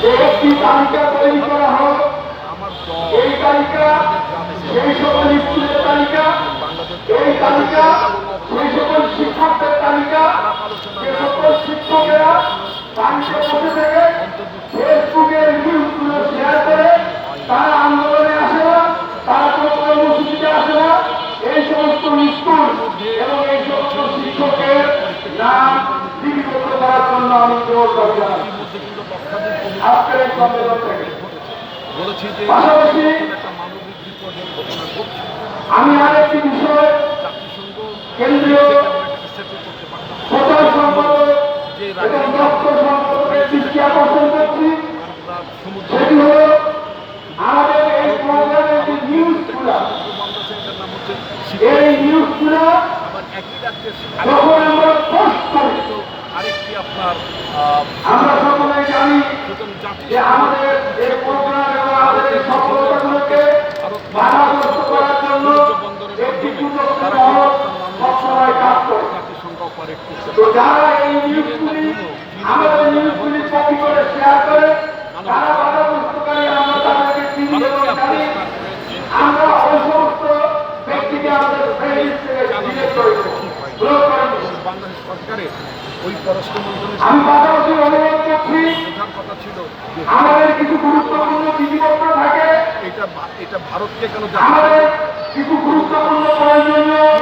একটি তালিকা তৈরি করা হোক আমার এই তালিকা সেই সকল স্কুলের তালিকা এই তালিকা সেই সকল শিক্ষকদের তালিকা যে সকল শিক্ষকেরা বাড়িতে বসে থেকে ফেসবুকে নিউজগুলো শেয়ার করে তারা আন্দোলনে আসে না তারা কোনো কর্মসূচিতে আসে না। এই সমস্ত স্কুল এবং এই সমস্ত শিক্ষকের নাম লিপিবদ্ধ করার জন্য আমি জোর আজকের এই সম্মেলন থেকে। পাশাপাশি আমি আরেকটি বিষয় কেন্দ্রীয় প্রচার সম্পাদক যে এবং দপ্তর সম্পাদকের দৃষ্টি আকর্ষণ করছি। সেটি হল আমাদের এই প্রোগ্রামের যে নিউজগুলো এই নিউজগুলো যখন আমরা পোস্ট করি আমরা সকলে আমাদের এই প্রোগ্রাম এবং আমাদের এই সফলতাগুলোকে বাধাগ্রস্ত করার জন্য একটি কুচক্র মহল সবসময় কাজ করে। জাতিসংঘ অপারেট করতে তো যারা এই নিউজগুলি আমাদের নিউজগুলি কপি করে শেয়ার করে তারা বাধাগ্রস্তকারী আমরা তাদেরকে চিনি এবং জানি আমরা ওই সমস্ত ব্যক্তিকে আমাদের ফ্রেন্ড ডিলেট করে দেবো ব্লক করে দেবো এবং বাংলাদেশ সরকারের ওই পররাষ্ট্র মন্ত্রণালয় আমি পাশাপাশি অনুরোধ করছি ভারতকে কেন প্রয়োজনীয়